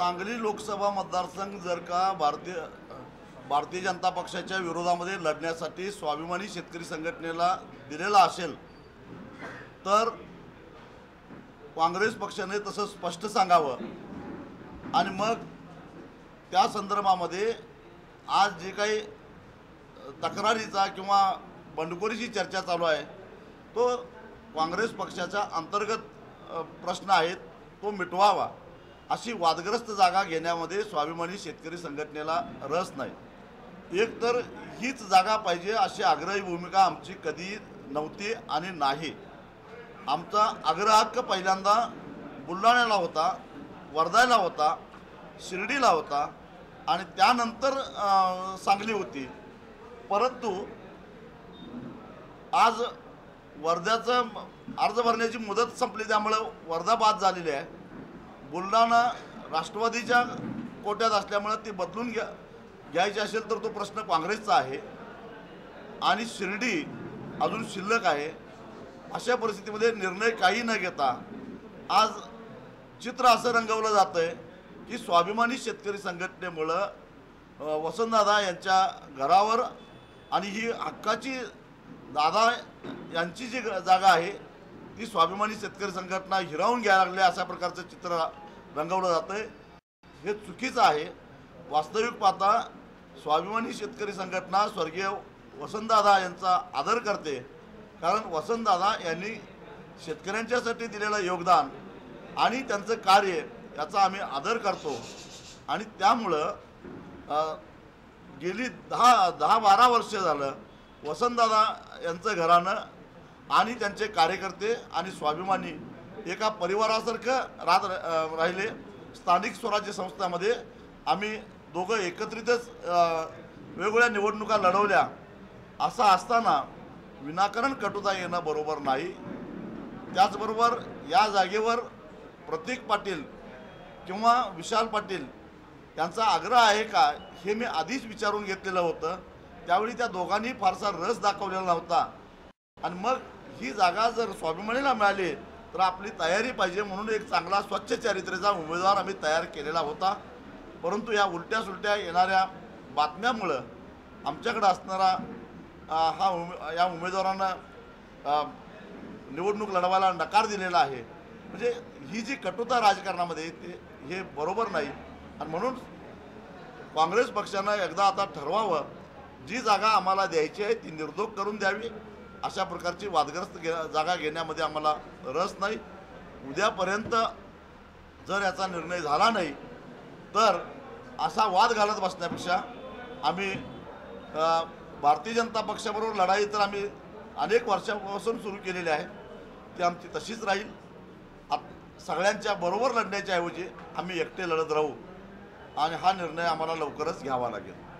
सांगली लोकसभा मतदारसंघ जर का भारतीय भारतीय जनता पक्षाच्या विरोधामध्ये लढण्यासाठी स्वाभिमानी शेतकरी संघटनेला दिलेला असेल तर काँग्रेस पक्षाने तसं स्पष्ट सांगावं. आणि मग त्या संदर्भामध्ये आज जे काही तक्रारीचा किंवा बंडखोरीची चर्चा चालू आहे तो काँग्रेस पक्षाच्या अंतर्गत प्रश्न आहेत तो मिटवावा. अशी वादग्रस्त जागा घेण्यामध्ये स्वाभिमानी शेतकरी संघटनेला रस नाही. एक तर हीच जागा पाहिजे अशी आग्रही भूमिका आमची कधी नव्हती आणि नाही. आमचा आग्रहक पहिल्यांदा बुलढाण्याला होता वर्धायला होता शिर्डीला होता आणि त्यानंतर सांगली होती. परंतु आज वर्ध्याचं अर्ज भरण्याची मुदत संपली त्यामुळं वर्धा बाद झालेली आहे. बुलढाणा राष्ट्रवादीच्या कोट्यात असल्यामुळं ती बदलून घ्या घ्यायची असेल तर तो प्रश्न काँग्रेसचा आहे. आणि शिर्डी अजून शिल्लक आहे. अशा परिस्थितीमध्ये निर्णय काही न घेता आज चित्र असं रंगवलं जातं आहे की स्वाभिमानी शेतकरी संघटनेमुळं वसंतदादा यांच्या घरावर आणि ही हक्काची दादा यांची जी ग- जागा आहे ती स्वाभिमानी शेतकरी संघटना हिरावून घ्यायला लागली अशा प्रकारचं चित्र रंगवलं जातं आहे हे चुकीचं आहे. वास्तविक पाहता स्वाभिमानी शेतकरी संघटना स्वर्गीय वसंतदादा यांचा आदर करते. कारण वसंतदादा यांनी शेतकऱ्यांच्यासाठी दिलेलं योगदान आणि त्यांचं कार्य याचा आम्ही आदर करतो. आणि त्यामुळं गेली दहा दहा बारा वर्ष झालं वसंतदादा यांचं घरानं आणि त्यांचे कार्यकर्ते आणि स्वाभिमानी एका परिवारासारखं राहत राहिले. स्थानिक स्वराज्य संस्थामध्ये आम्ही दोघं एकत्रितच वेगवेगळ्या निवडणुका लढवल्या. असं असताना विनाकारण कटुता येणं बरोबर नाही. त्याचबरोबर या जागेवर प्रतीक पाटील किंवा विशाल पाटील यांचा आग्रह आहे का हे मी आधीच विचारून घेतलेलं होतं. त्यावेळी त्या दोघांनी फारसा रस दाखवलेला नव्हता. आणि मग ही जागा जर स्वाभिमानीला मिळाली तर आपली तयारी पाहिजे म्हणून एक चांगला स्वच्छ चारित्र्याचा उमेदवार आम्ही तयार केलेला होता. परंतु या उलट्या सुलट्या येणाऱ्या बातम्यामुळं आमच्याकडं असणारा हा उमे या उमेदवारांना निवडणूक लढवायला नकार दिलेला आहे. म्हणजे ही जी कटुता राजकारणामध्ये ते हे बरोबर नाही. आणि म्हणून काँग्रेस पक्षानं एकदा आता ठरवावं जी जागा आम्हाला द्यायची आहे ती निर्दोष करून द्यावी. अशा प्रकारची वादग्रस्त घे जागा घेण्यामध्ये आम्हाला रस नाही. उद्यापर्यंत जर याचा निर्णय झाला नाही तर असा वाद घालत बसण्यापेक्षा आम्ही भारतीय जनता पक्षाबरोबर लढाई तर आम्ही अनेक वर्षापासून सुरू केलेली आहे. ती आमची तशीच राहील. आत सगळ्यांच्या बरोबर लढण्याच्या ऐवजी आम्ही एकटे लढत राहू आणि हा निर्णय आम्हाला लवकरच घ्यावा लागेल.